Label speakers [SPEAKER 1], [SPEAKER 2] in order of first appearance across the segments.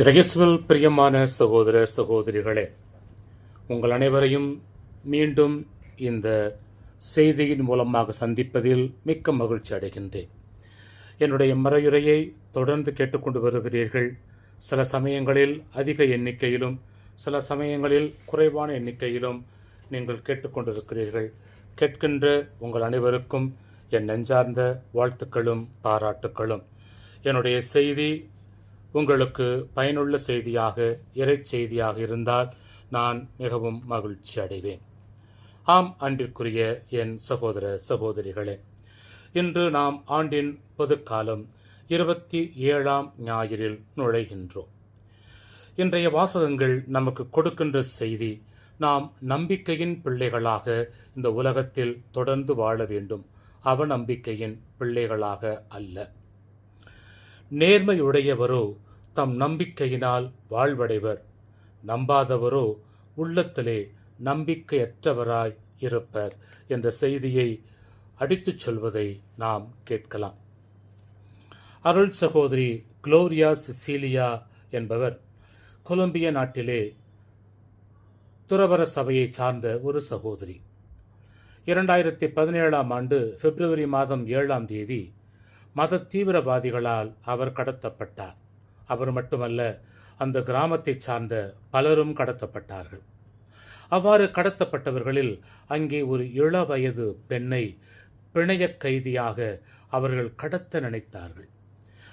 [SPEAKER 1] இறையேசுவில் பிரியமான சகோதர சகோதரிகளே உங்கள் அனைவரையும் மீண்டும் இந்த செய்தியின் மூலமாக சந்திப்பதில் மிக்க மகிழ்ச்சி அடைகின்றேன். என்னுடைய மறையுரையை தொடர்ந்து கேட்டுக்கொண்டு வருகிறீர்கள். சில சமயங்களில் அதிக எண்ணிக்கையிலும் சில சமயங்களில் குறைவான எண்ணிக்கையிலும் நீங்கள் கேட்டுக்கொண்டிருக்கிறீர்கள். கேட்கின்ற உங்கள் அனைவருக்கும் என் நெஞ்சார்ந்த வாழ்த்துக்களும் பாராட்டுக்களும். என்னுடைய செய்தி உங்களுக்கு பயனுள்ள செய்தியாக இறைச்செய்தியாக இருந்தால் நான் மிகவும் மகிழ்ச்சி அடைவேன். ஆம் அன்பிற்குரிய என் சகோதர சகோதரிகளே இன்று நாம் ஆண்டின் பொதுக்காலம் இருபத்தி ஏழாம் ஞாயிறில் நுழைகின்றோம். இன்றைய வாசகங்கள் நமக்கு கொடுக்கின்ற செய்தி நாம் நம்பிக்கையின் பிள்ளைகளாக இந்த உலகத்தில் தொடர்ந்து வாழ வேண்டும். அவநம்பிக்கையின் பிள்ளைகளாக அல்ல. நேர்மையுடையவரோ தம் நம்பிக்கையினால் வாழ்வடைவர். நம்பாதவரோ உள்ளத்திலே நம்பிக்கையற்றவராய் இருப்பர் என்ற செய்தியை அடித்துச் சொல்வதை நாம் கேட்கலாம். அருள் சகோதரி குளோரியா சிசீலியா என்பவர் கொலம்பிய நாட்டிலே துறவர சபையை சார்ந்த ஒரு சகோதரி. இரண்டாயிரத்தி பதினேழாம் ஆண்டு பிப்ரவரி மாதம் ஏழாம் தேதி மத தீவிரவாதிகளால் அவர் கடத்தப்பட்டார். அவர் மட்டுமல்ல அந்த கிராமத்தைச் சார்ந்த பலரும் கடத்தப்பட்டார்கள். அவ்வாறு கடத்தப்பட்டவர்களில் அங்கே ஒரு இளவயது பெண்ணை பிணையக் கைதியாக அவர்கள் கடத்த நினைத்தார்கள்.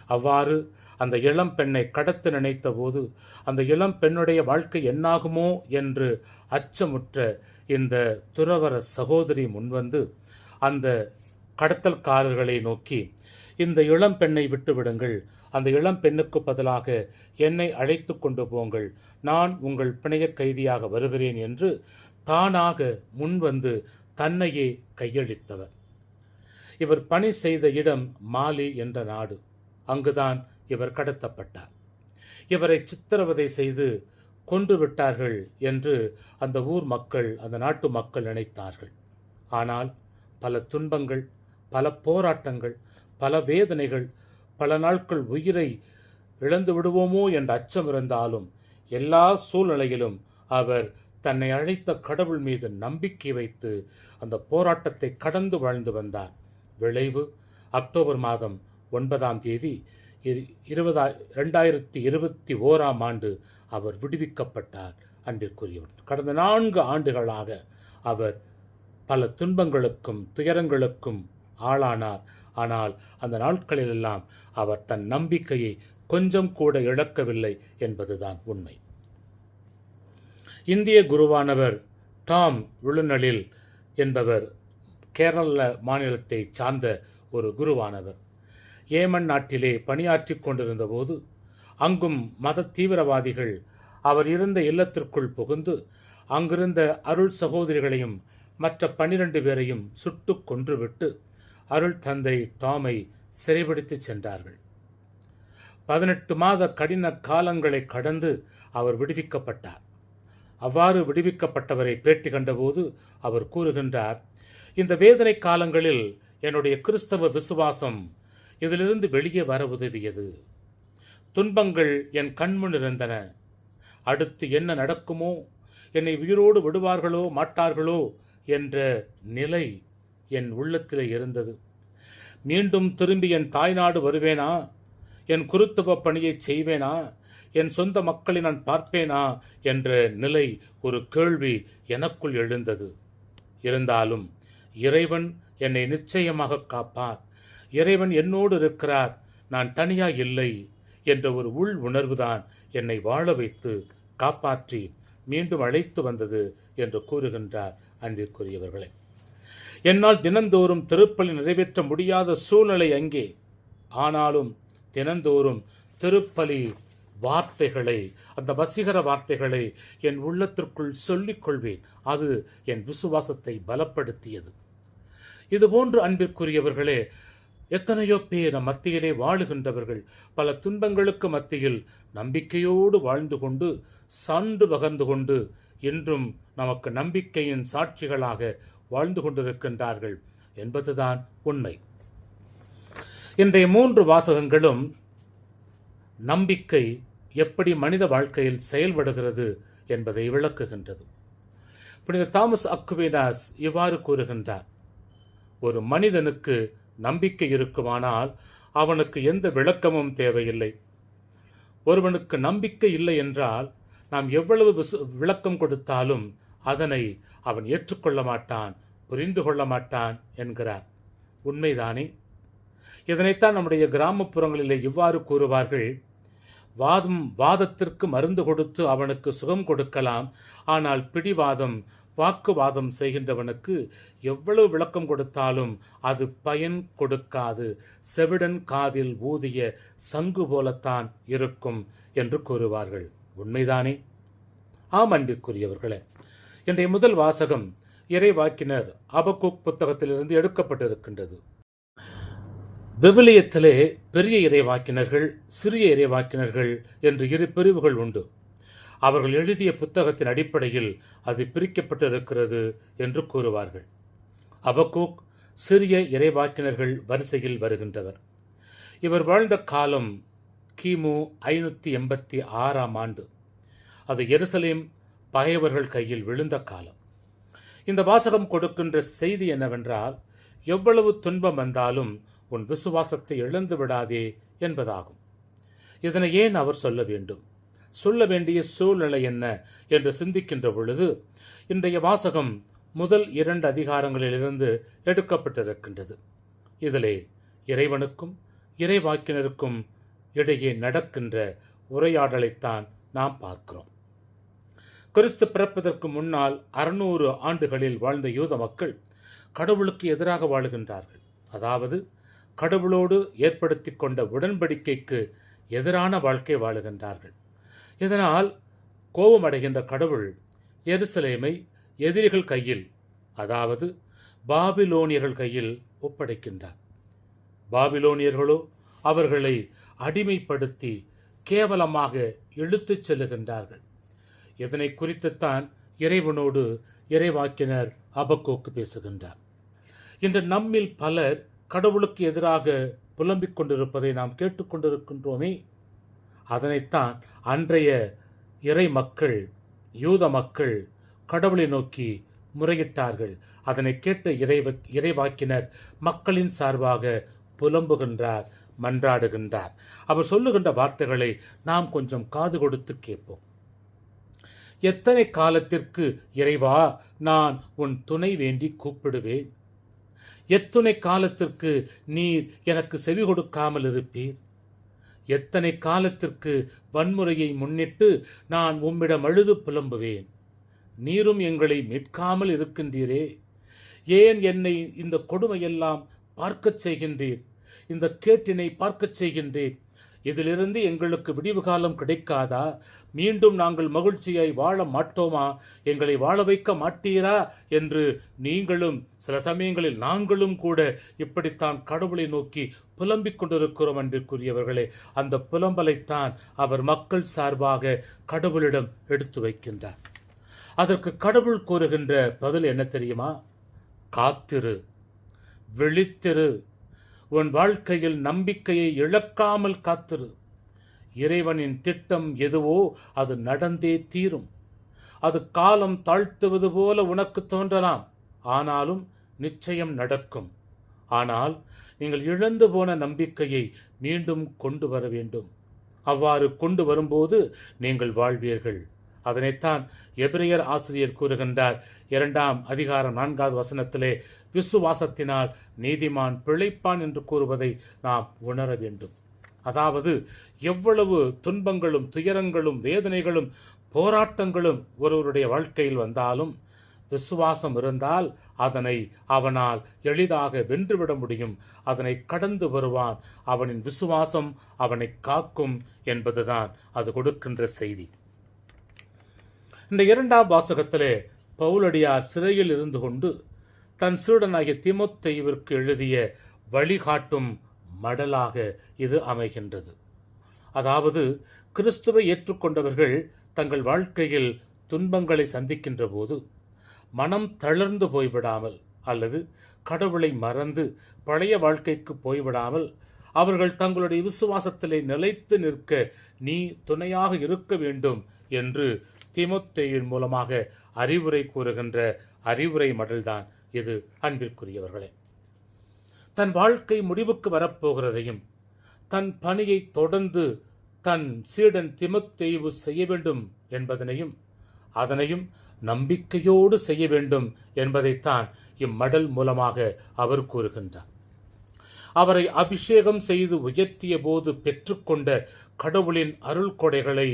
[SPEAKER 1] அவ்வாறு அந்த இளம் பெண்ணை கடத்த நினைத்தபோது அந்த இளம் பெண்ணுடைய வாழ்க்கை என்னாகுமோ என்று அச்சமுற்ற இந்த துறவர சகோதரி முன்வந்து அந்த கடத்தல்காரர்களை நோக்கி இந்த இளம் பெண்ணை விட்டுவிடுங்கள் அந்த இளம் பெண்ணுக்கு பதிலாக என்னை அழைத்து கொண்டு போங்கள். நான் உங்கள் பிணையக் கைதியாக வருகிறேன் என்று தானாக முன்வந்து தன்னையே கையளித்தவர். இவர் பணி செய்த இடம் மாலி என்ற நாடு. அங்குதான் இவர் கடத்தப்பட்டார். இவரை சித்திரவதை செய்து கொன்று விட்டார்கள் என்று அந்த ஊர் மக்கள் அந்த நாட்டு மக்கள் நினைத்தார்கள். ஆனால் பல துன்பங்கள் பல போராட்டங்கள் பல வேதனைகள் பல நாட்கள் உயிரை இழந்து விடுவோமோ என்ற அச்சம் இருந்தாலும் எல்லா சூழ்நிலையிலும் அவர் தன்னை அழைத்த கடவுள் மீது நம்பிக்கை வைத்து அந்த போராட்டத்தை கடந்து வாழ்ந்து வந்தார். விளைவு அக்டோபர் மாதம் ஒன்பதாம் தேதி இரு- இருபதா ரெண்டாயிரத்தி இருபத்தி ஓராம் ஆண்டு அவர் விடுவிக்கப்பட்டார். அன்றிற்குரியவர் கடந்த நான்கு ஆண்டுகளாக அவர் பல துன்பங்களுக்கும் துயரங்களுக்கும் ஆளானார். ஆனால் அந்த நாட்களிலெல்லாம் அவர் தன் நம்பிக்கையை கொஞ்சம் கூட இழக்கவில்லை என்பதுதான் உண்மை. இந்திய குருவானவர் டாம் விழுநலில் என்பவர் கேரள மாநிலத்தை சார்ந்த ஒரு குருவானவர். ஏமன் நாட்டிலே பணியாற்றிக் கொண்டிருந்த போது அங்கும் மத தீவிரவாதிகள் அவர் இருந்த இல்லத்திற்குள் புகுந்து அங்கிருந்த அருள் சகோதரிகளையும் மற்ற பன்னிரண்டு பேரையும் சுட்டுக் கொன்றுவிட்டு அருள் தந்தை டாமை சிறைபிடித்துச் சென்றார்கள். பதினெட்டு மாத கடின காலங்களை கடந்து அவர் விடுவிக்கப்பட்டார். அவ்வாறு விடுவிக்கப்பட்டவரை பேட்டி கண்டபோது அவர் கூறுகின்றார் இந்த வேதனை காலங்களில் என்னுடைய கிறிஸ்தவ விசுவாசம் இதிலிருந்து வெளியே வர உதவியது. துன்பங்கள் என் கண்முன் இருந்தன. அடுத்து என்ன நடக்குமோ? என்னை உயிரோடு விடுவார்களோ மாட்டார்களோ? என்ற நிலை என் உள்ளத்திலே இருந்தது. மீண்டும் திரும்பி என் தாய்நாடு வருவேனா? என் குருத்துவ பணியை செய்வேனா? என் சொந்த மக்களை நான் பார்ப்பேனா? என்ற நிலை ஒரு கேள்வி எனக்குள் எழுந்தது. இருந்தாலும் இறைவன் என்னை நிச்சயமாக காப்பார். இறைவன் என்னோடு இருக்கிறார். நான் தனியா இல்லை என்ற ஒரு உள் உணர்வுதான் என்னை வாழ வைத்து காப்பாற்றி மீண்டும் அழைத்து வந்தது என்று கூறுகின்றார் அன்பிற்குரியவர்களை. என்னால் தினந்தோறும் திருப்பலி நிறைவேற்ற முடியாத சூழ்நிலை அங்கே. ஆனாலும் தினந்தோறும் திருப்பலி வார்த்தைகளை அந்த வசீகர வார்த்தைகளை என் உள்ளத்திற்குள் சொல்லிக் கொள்வேன். அது என் விசுவாசத்தை பலப்படுத்தியது. இதுபோன்று அன்பிற்குரியவர்களே எத்தனையோ பேர் நம் மத்தியிலே வாழுகின்றவர்கள் பல துன்பங்களுக்கு மத்தியில் நம்பிக்கையோடு வாழ்ந்து கொண்டு சான்று பகர்ந்து கொண்டு இன்றும் நமக்கு நம்பிக்கையின் சாட்சிகளாக வாழ்ந்து கொண்டிருக்கின்றார்கள் என்பதுதான் உண்மை. இன்றைய மூன்று வாசகங்களும் நம்பிக்கை எப்படி மனித வாழ்க்கையில் செயல்படுகிறது என்பதை விளக்குகின்றது. புனித தாமஸ் அக்குவினாஸ் இவ்வாறு கூறுகின்றார் ஒரு மனிதனுக்கு நம்பிக்கை இருக்குமானால் அவனுக்கு எந்த விளக்கமும் தேவையில்லை. ஒருவனுக்கு நம்பிக்கை இல்லை என்றால் நாம் எவ்வளவு விளக்கம் கொடுத்தாலும் அதனை அவன் ஏற்றுக்கொள்ள மாட்டான் புரிந்து கொள்ள மாட்டான் என்கிறார். உண்மைதானே? இதனைத்தான் நம்முடைய கிராமப்புறங்களிலே இவ்வாறு கூறுவார்கள். வாதம் வாதத்திற்கு மருந்து கொடுத்து அவனுக்கு சுகம் கொடுக்கலாம் ஆனால் பிடிவாதம் வாக்குவாதம் செய்கின்றவனுக்கு எவ்வளவு விளக்கம் கொடுத்தாலும் அது பயன் கொடுக்காது. செவிடன் காதில் ஊதிய சங்கு போலத்தான் இருக்கும் என்று கூறுவார்கள். உண்மைதானே? ஆம் அன்பிற்குரியவர்களே. இன்றைய முதல் வாசகம் இறைவாக்கினர் அபகுக் புத்தகத்திலிருந்து எடுக்கப்பட்டிருக்கின்றது. விவிலியத்திலே பெரிய இறைவாக்கினர்கள் சிறிய இறைவாக்கினர்கள் என்று இரு பிரிவுகள் உண்டு. அவர்கள் எழுதிய புத்தகத்தின் அடிப்படையில் அது பிரிக்கப்பட்டிருக்கிறது என்று கூறுவார்கள். அபக்கூக் சிறிய இறைவாக்கினர்கள் வரிசையில் வருகின்றவர் இவர் வாழ்ந்த காலம் கிமு ஐநூற்றி எண்பத்தி ஆறாம் ஆண்டு. அது எருசலேம் பகைவர்கள் கையில் விழுந்த காலம். இந்த வாசகம் கொடுக்கின்ற செய்தி என்னவென்றால் எவ்வளவு துன்பம் வந்தாலும் உன் விசுவாசத்தை இழந்து விடாதே என்பதாகும். இதனை ஏன் அவர் சொல்ல வேண்டும்? சொல்ல வேண்டிய சூழ்நிலை என்ன என்று சிந்திக்கின்ற பொழுது இன்றைய வாசகம் முதல் இரண்டு அதிகாரங்களிலிருந்து எடுக்கப்பட்டிருக்கின்றது. இதிலே இறைவனுக்கும் இறைவாக்கினருக்கும் இடையே நடக்கின்ற உரையாடலைத்தான் நாம் பார்க்கிறோம். கிறிஸ்து பிறப்பதற்கு முன்னால் அறுநூறு ஆண்டுகளில் வாழ்ந்த யூத மக்கள் கடவுளுக்கு எதிராக வாழுகின்றார்கள். அதாவது கடவுளோடு ஏற்படுத்தி கொண்ட உடன்படிக்கைக்கு எதிரான வாழ்க்கை வாழுகின்றார்கள். இதனால் கோபமடைகின்ற கடவுள் எருசலேமை எதிரிகள் கையில் அதாவது பாபிலோனியர்கள் கையில் ஒப்படைக்கின்றார். பாபிலோனியர்களோ அவர்களை அடிமைப்படுத்தி கேவலமாக இழுத்துச் செல்லுகின்றார்கள். இதனை குறித்துத்தான் இறைவனோடு இறைவாக்கினர் அபக்கோக்கு பேசுகின்றார். இன்று நம்மில் பலர் கடவுளுக்கு எதிராக புலம்பிக் கொண்டிருப்பதை நாம் கேட்டுக்கொண்டிருக்கின்றோமே அதனைத்தான் அன்றைய இறை மக்கள் யூத மக்கள் கடவுளை நோக்கி முறையிட்டார்கள். அதனை கேட்ட இறைவ இறைவாக்கினர் மக்களின் சார்பாக புலம்புகின்றார் மன்றாடுகின்றார். அவர் சொல்லுகின்ற வார்த்தைகளை நாம் கொஞ்சம் காது கொடுத்து கேட்போம். எத்தனை காலத்திற்கு இறைவா நான் உன் துணை வேண்டி கூப்பிடுவேன்? எத்துணை காலத்திற்கு நீர் எனக்கு செவி கொடுக்காமல் இருப்பீர்? எத்தனை காலத்திற்கு வன்முறையை முன்னிட்டு நான் உம்மிடம் அழுது புலம்புவேன்? நீரும் எங்களை மீட்காமல் இருக்கின்றீரே. ஏன் என்னை இந்த கொடுமையெல்லாம் பார்க்கச் செய்கின்றீர்? இந்த கேட்டினை பார்க்கச் செய்கின்றீர்? இதிலிருந்து எங்களுக்கு விடிவு காலம் கிடைக்காதா? மீண்டும் நாங்கள் மகிழ்ச்சியாய் வாழ மாட்டோமா? எங்களை வாழ வைக்க மாட்டீரா? என்று நீங்களும் சில சமயங்களில் நாங்களும் கூட இப்படித்தான் கடவுளை நோக்கி புலம்பிக் கொண்டிருக்கிறோம் அன்றிற்குரியவர்களே அந்த புலம்பலைத்தான் அவர் மக்கள் சார்பாக கடவுளிடம் எடுத்து வைக்கின்றார். அதற்கு கடவுள் கூறுகின்ற பதில் என்ன தெரியுமா? காத்திரு விழித்திரு உன் வாழ்க்கையில் நம்பிக்கையை இழக்காமல் காத்திரு. இறைவனின் திட்டம் எதுவோ அது நடந்தே தீரும். அது காலம் தாழ்த்துவது போல உனக்கு தோன்றலாம். ஆனாலும் நிச்சயம் நடக்கும். ஆனால் நீங்கள் இழந்து போன நம்பிக்கையை மீண்டும் கொண்டு வர வேண்டும். அவ்வாறு கொண்டு வரும்போது நீங்கள் வாழ்வீர்கள். அதனைத்தான் எபிரியர் ஆசிரியர் கூறுகின்றார். இரண்டாம் அதிகாரம் நான்காவது வசனத்திலே விசுவாசத்தினால் நீதிமான் பிழைப்பான் என்று கூறுவதை நாம் உணர வேண்டும். அதாவது எவ்வளவு துன்பங்களும் துயரங்களும் வேதனைகளும் போராட்டங்களும் ஒருவருடைய வாழ்க்கையில் வந்தாலும் விசுவாசம் இருந்தால் அதனை அவனால் எளிதாக வென்றுவிட முடியும். அதனை கடந்து வருவான். அவனின் விசுவாசம் அவனை காக்கும் என்பதுதான் அது கொடுக்கின்ற செய்தி. இந்த இரண்டாம் வாசகத்திலே பவுலடியார் சிறையில் இருந்து கொண்டு தன் சீடனாகிய திமுத்தைவிற்கு எழுதிய வழிகாட்டும் மடலாக இது அமைகின்றது. அதாவது கிறிஸ்துவை ஏற்றுக்கொண்டவர்கள் தங்கள் வாழ்க்கையில் துன்பங்களை சந்திக்கின்ற போது மனம் தளர்ந்து போய்விடாமல் அல்லது கடவுளை மறந்து பழைய வாழ்க்கைக்கு போய்விடாமல் அவர்கள் தங்களுடைய விசுவாசத்திலே நிலைத்து நிற்க நீ துணையாக இருக்க வேண்டும் என்று திமுத்தேயின் மூலமாக அறிவுரை கூறுகின்ற அறிவுரை மடல்தான் இது. அன்பிற்குரியவர்களே தன் வாழ்க்கை முடிவுக்கு வரப்போகிறதையும் தன் பணியை தொடர்ந்து தன் சீடன் திமுத்தேய்வு செய்ய வேண்டும் என்பதனையும் அதனையும் நம்பிக்கையோடு செய்ய வேண்டும் என்பதைத்தான் இம்மடல் மூலமாக அவர் கூறுகின்றார். அவரை அபிஷேகம் செய்து உயர்த்திய போது பெற்றுக்கொண்ட கடவுளின் அருள் கொடைகளை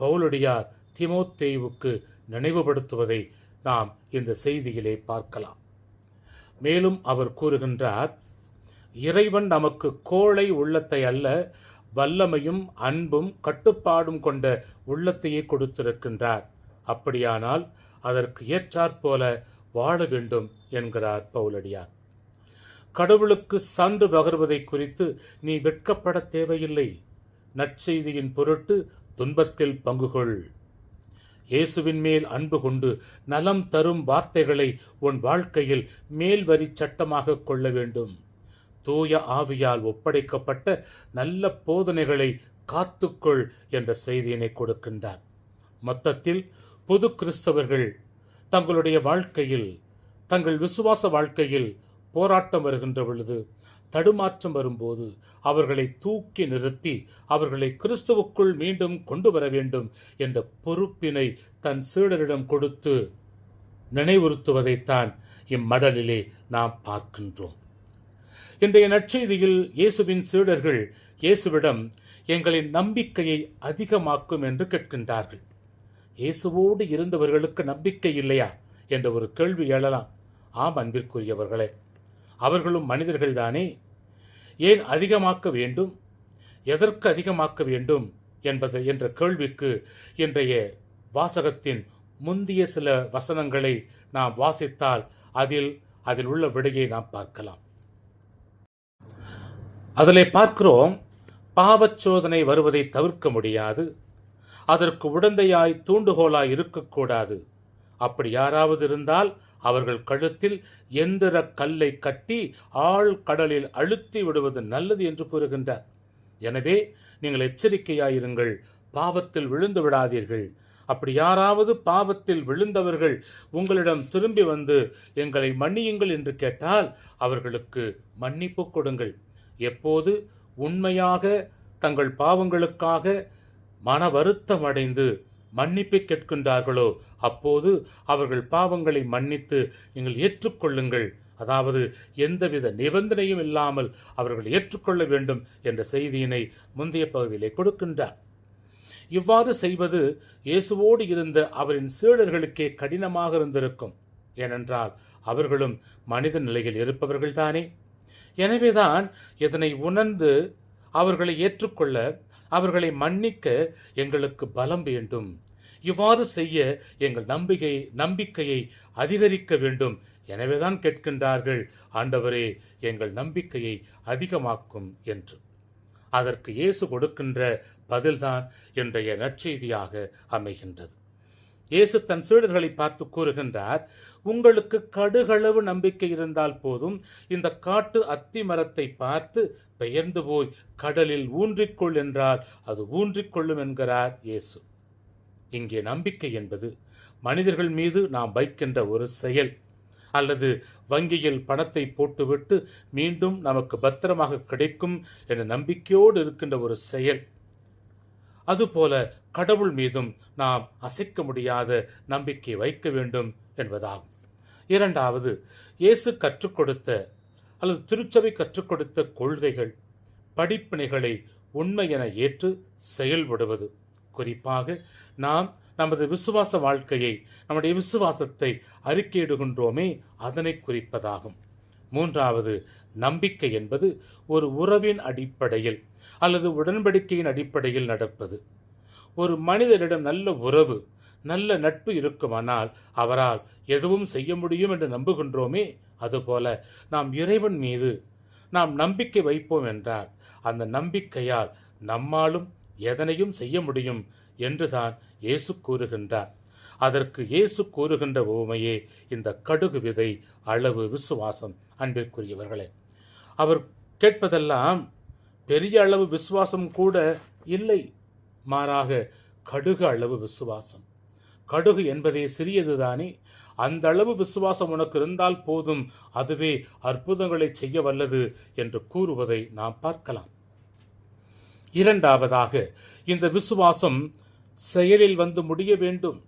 [SPEAKER 1] பவுலடியார் திமோத்தேவுக்கு நினைவுபடுத்துவதை நாம் இந்த செய்தியிலே பார்க்கலாம். மேலும் அவர் கூறுகின்றார் இறைவன் நமக்கு கோழை உள்ளத்தை அல்ல வல்லமையும் அன்பும் கட்டுப்பாடும் கொண்ட உள்ளத்தையே கொடுத்திருக்கின்றார். அப்படியானால் அதற்கு ஏற்றாற்போல வாழ வேண்டும் என்கிறார் பவுலடியார். கடவுளுக்கு சான்று பகர்வதை குறித்து நீ வெட்கப்பட தேவையில்லை. நற்செய்தியின் பொருட்டு துன்பத்தில் பங்குகொள். இயேசுவின் மேல் அன்பு கொண்டு நலம் தரும் வார்த்தைகளை உன் வாழ்க்கையில் மேல்வரி சட்டமாக கொள்ள வேண்டும். தூய ஆவியால் ஒப்படைக்கப்பட்ட நல்ல போதனைகளை காத்துக்கொள் என்ற செய்தியினை கொடுக்கின்றார். மொத்தத்தில் புது கிறிஸ்தவர்கள் தங்களுடைய வாழ்க்கையில் தங்கள் விசுவாச வாழ்க்கையில் போராட்டம் வருகின்ற பொழுது தடுமாற்றம் வரும்போது அவர்களை தூக்கி நிறுத்தி அவர்களை கிறிஸ்துவுக்குள் மீண்டும் கொண்டு வர வேண்டும் என்ற பொறுப்பினை தன் சீடரிடம் கொடுத்து நினைவுறுத்துவதைத்தான் இம்மடலிலே நாம் பார்க்கின்றோம். இன்றைய நற்செய்தியில் இயேசுவின் சீடர்கள் இயேசுவிடம் எங்களின் நம்பிக்கையை அதிகமாக்கும் என்று கேட்கின்றார்கள். இயேசுவோடு இருந்தவர்களுக்கு நம்பிக்கை இல்லையா? என்ற ஒரு கேள்வி எழலாம். ஆம் அன்பிற்குரியவர்களே. அவர்களும் மனிதர்கள்தானே? ஏன் அதிகமாக்க வேண்டும்? எதற்கு அதிகமாக்க வேண்டும் என்பது என்ற கேள்விக்கு இன்றைய வாசகத்தின் முந்திய சில வசனங்களை நாம் வாசித்தால் அதில் அதில் உள்ள விடையை நாம் பார்க்கலாம். அதிலே பார்க்கிறோம் பாவச்சோதனை வருவதை தவிர்க்க முடியாது அதற்கு உடந்தையாய் தூண்டுகோலாய் இருக்கக்கூடாது. அப்படி யாராவது இருந்தால் அவர்கள் கழுத்தில் எந்திர கல்லை கட்டி ஆழ் கடலில் அழுத்தி விடுவது நல்லது என்று கூறுகின்றார். எனவே நீங்கள் எச்சரிக்கையாயிருங்கள். பாவத்தில் விழுந்து விடாதீர்கள். அப்படி யாராவது பாவத்தில் விழுந்தவர்கள் உங்களிடம் திரும்பி வந்து எங்களை மன்னியுங்கள் என்று கேட்டால் அவர்களுக்கு மன்னிப்பு கொடுங்கள். எப்போது? உண்மையாக தங்கள் பாவங்களுக்காக மன வருத்தம் அடைந்து மன்னிப்பை கேட்கின்றார்களோ? அப்போது அவர்கள் பாவங்களை மன்னித்து நீங்கள் ஏற்றுக்கொள்ளுங்கள். அதாவது எந்தவித நிபந்தனையும் இல்லாமல் அவர்கள் ஏற்றுக்கொள்ள வேண்டும் என்ற செய்தியினை முந்தைய பகுதியிலே கொடுக்கின்றார். இவ்வாறு செய்வது இயேசுவோடு இருந்த அவரின் சீடர்களுக்கே கடினமாக இருந்திருக்கும். ஏனென்றால் அவர்களும் மனித நிலையில் இருப்பவர்கள்தானே. எனவேதான் இதனை உணர்ந்து அவர்களை ஏற்றுக்கொள்ள அவர்களை மன்னிக்க எங்களுக்கு பலம் வேண்டும். இவ்வாறு செய்ய எங்கள் நம்பிக்கை நம்பிக்கையை அதிகரிக்க வேண்டும். எனவேதான் கேட்கின்றார்கள் ஆண்டவரே எங்கள் நம்பிக்கையை அதிகமாக்கும் என்று. அதற்கு இயேசு கொடுக்கின்ற பதில்தான் இன்றைய நற்செய்தியாக அமைகின்றது. இயேசு தன் சீடர்களை பார்த்து கூறுகின்றார் உங்களுக்கு கடுகளவு நம்பிக்கை இருந்தால் போதும். இந்த காட்டு அத்தி மரத்தை பார்த்து பெயர்ந்து போய் கடலில் ஊன்றிக்கொள் என்றால் அது ஊன்றிக்கொள்ளும் என்கிறார் இயேசு. இங்கே நம்பிக்கை என்பது மனிதர்கள் மீது நாம் வைக்கின்ற ஒரு செயல். அல்லது வங்கியில் பணத்தை போட்டுவிட்டு மீண்டும் நமக்கு பத்திரமாக கிடைக்கும் என நம்பிக்கையோடு இருக்கின்ற ஒரு செயல். அதுபோல கடவுள் மீதும் நாம் அசைக்க முடியாத நம்பிக்கை வைக்க வேண்டும் என்பதாகும். இரண்டாவது இயேசு கற்றுக் கொடுத்த அல்லது திருச்சபை கற்றுக் கொடுத்த கொள்கைகள் படிப்பினைகளை உண்மை என ஏற்று செயல்படுவது. குறிப்பாக நாம் நமது விசுவாச வாழ்க்கையை நம்முடைய விசுவாசத்தை அறிக்கையிடுகின்றோமே அதனை குறிப்பதாகும். மூன்றாவது நம்பிக்கை என்பது ஒரு உறவின் அடிப்படையில் அல்லது உடன்படிக்கையின் அடிப்படையில் நடப்பது. ஒரு மனிதரிடம் நல்ல உறவு நல்ல நட்பு இருக்குமானால் அவரால் எதுவும் செய்ய முடியும் என்று நம்புகின்றோமே. அதுபோல நாம் இறைவன் மீது நாம் நம்பிக்கை வைப்போம் என்றால் அந்த நம்பிக்கையால் நம்மாலும் எதனையும் செய்ய முடியும் என்றுதான் இயேசு கூறுகின்றார். அதற்கு இயேசு கூறுகின்ற உவமையே இந்த கடுகு விதை அளவு விசுவாசம். அன்பிற்குரியவர்களே அவர் கேட்பதெல்லாம் பெரிய அளவு விசுவாசம் கூட இல்லை. மாறாக கடுகு அளவு விசுவாசம். கடுகு என்பதே சிறியதுதானே? அந்த அளவு விசுவாசம் உனக்கு இருந்தால் போதும் அதுவே அற்புதங்களை செய்ய வல்லது என்று கூறுவதை நாம் பார்க்கலாம். இரண்டாவதாக இந்த விசுவாசம் செயலில் வந்து முடிய வேண்டும்.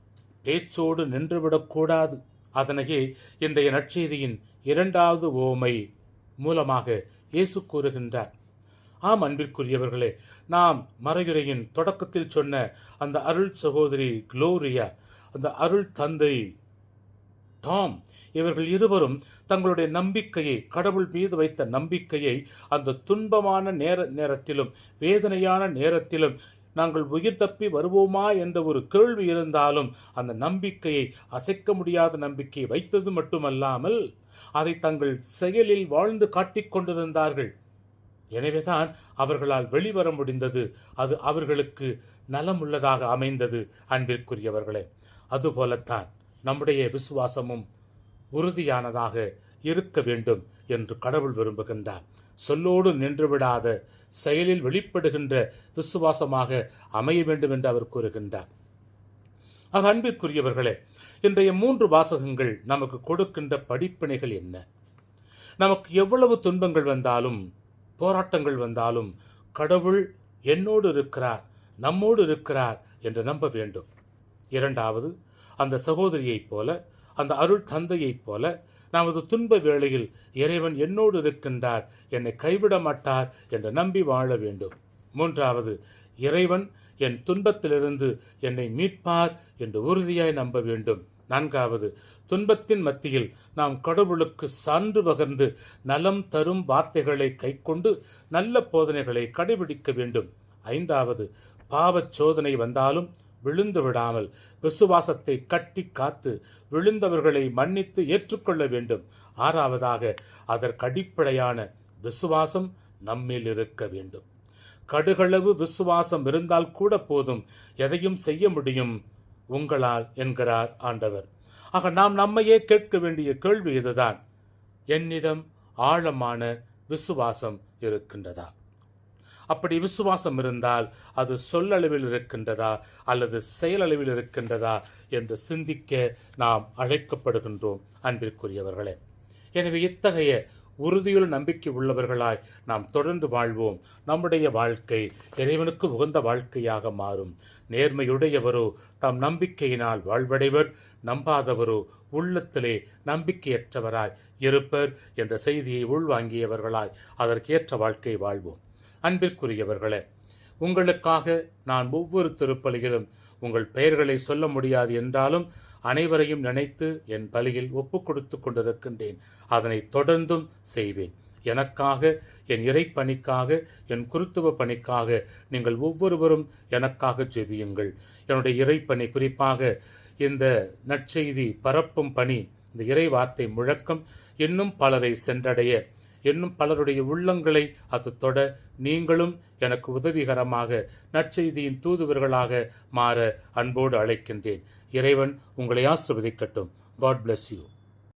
[SPEAKER 1] பேச்சோடு நின்றுவிடக்கூடாது அதனையே இன்றைய நற்செய்தியின் இரண்டாவது ஓமை மூலமாக இயேசு கூறுகின்றார். ஆம் அன்பிற்குரியவர்களே நாம் மறையுறையின் தொடக்கத்தில் சொன்ன அந்த அருள் சகோதரி குளோரியா அந்த அருள் தந்தை டாம் இவர்கள் இருவரும் தங்களுடைய நம்பிக்கையை கடவுள் மீது வைத்த நம்பிக்கையை அந்த துன்பமான நேர நேரத்திலும் வேதனையான நேரத்திலும் நாங்கள் உயிர் தப்பி வருவோமா என்ற ஒரு கேள்வி இருந்தாலும் அந்த நம்பிக்கையை அசைக்க முடியாத நம்பிக்கையை வைத்தது மட்டுமல்லாமல் அதை தங்கள் செயலில் வாழ்ந்து காட்டிக் கொண்டிருந்தார்கள். எனவேதான் அவர்களால் வெளிவர முடிந்தது. அது அவர்களுக்கு நலமுள்ளதாக அமைந்தது அன்பிற்குரியவர்களே. அதுபோலத்தான் நம்முடைய விசுவாசமும் உறுதியானதாக இருக்க வேண்டும் என்று கடவுள் விரும்புகின்றார். சொல்லோடு நின்றுவிடாத செயலில் வெளிப்படுகின்ற விசுவாசமாக அமைய வேண்டும் என்று அவர் கூறுகின்றார். ஆக அன்பிற்குரியவர்களே இன்றைய மூன்று வாசகங்கள் நமக்கு கொடுக்கின்ற படிப்பினைகள் என்ன? நமக்கு எவ்வளவு துன்பங்கள் வந்தாலும் போராட்டங்கள் வந்தாலும் கடவுள் என்னோடு இருக்கிறார் நம்மோடு இருக்கிறார் என்று நம்ப வேண்டும். இரண்டாவது அந்த சகோதரியைப் போல அந்த அருள் தந்தையைப் போல நமது துன்ப வேளையில் இறைவன் என்னோடு இருக்கின்றார் என்னை கைவிட மாட்டார் என்று நம்பி வாழ வேண்டும். மூன்றாவது இறைவன் என் துன்பத்திலிருந்து என்னை மீட்பார் என்று உறுதியாய் நம்ப வேண்டும். நான்காவது துன்பத்தின் மத்தியில் நாம் கடவுளுக்கு சான்று பகர்ந்து நலம் தரும் வார்த்தைகளை கைக்கொண்டு நல்ல போதனைகளை கடைபிடிக்க வேண்டும். ஐந்தாவது பாவச் சோதனை வந்தாலும் விழுந்து விடாமல் விசுவாசத்தை கட்டி காத்து விழுந்தவர்களை மன்னித்து ஏற்றுக்கொள்ள வேண்டும். ஆறாவதாக அதற்கு அடிப்படையான விசுவாசம் நம்மில் இருக்க வேண்டும். கடுகளவு விசுவாசம் இருந்தால் கூட போதும். எதையும் செய்ய முடியும். உங்களால் என்கிறார் ஆண்டவர். ஆக நாம் நம்மையே கேட்க வேண்டிய கேள்வி இதுதான். என்னிடம் ஆழமான விசுவாசம் இருக்கின்றதா? அப்படி விசுவாசம் இருந்தால் அது சொல்லளவில் இருக்கின்றதா அல்லது செயலளவில் இருக்கின்றதா என்று சிந்திக்க நாம் அழைக்கப்படுகின்றோம் அன்பிற்குரியவர்களே. எனவே இத்தகைய உறுதியுள்ள நம்பிக்கை உள்ளவர்களாய் நாம் தொடர்ந்து வாழ்வோம். நம்முடைய வாழ்க்கை இறைவனுக்கு உகந்த வாழ்க்கையாக மாறும். நேர்மையுடையவரோ தம் நம்பிக்கையினால் வாழ்வடைவர். நம்பாதவரோ உள்ளத்திலே நம்பிக்கையற்றவராய் இருப்பர். என்ற செய்தியை உள்வாங்கியவர்களாய் அதற்கேற்ற வாழ்க்கை வாழ்வோம். அன்பிற்குரியவர்களே உங்களுக்காக நான் ஒவ்வொரு திருப்பலியிலும் உங்கள் பெயர்களை சொல்ல முடியாது என்றாலும் அனைவரையும் நினைத்து என் பலியில் ஒப்புக் கொடுத்து கொண்டிருக்கின்றேன். அதனை தொடர்ந்தும் செய்வேன். எனக்காக என் இறைப்பணிக்காக என் குருத்துவ பணிக்காக நீங்கள் ஒவ்வொருவரும் எனக்காக ஜெபியுங்கள். என்னுடைய இறைப்பணி குறிப்பாக இந்த நற்செய்தி பரப்பும் பணி இந்த இறை வார்த்தை முழக்கம் இன்னும் பலரை சென்றடைய இன்னும் பலருடைய உள்ளங்களை அது தொட நீங்களும் எனக்கு உதவிகரமாக நற்செய்தியின் தூதுவர்களாக மாற அன்போடு அழைக்கின்றேன். இறைவன் உங்களை ஆசிர்வதிக்கட்டும். God bless you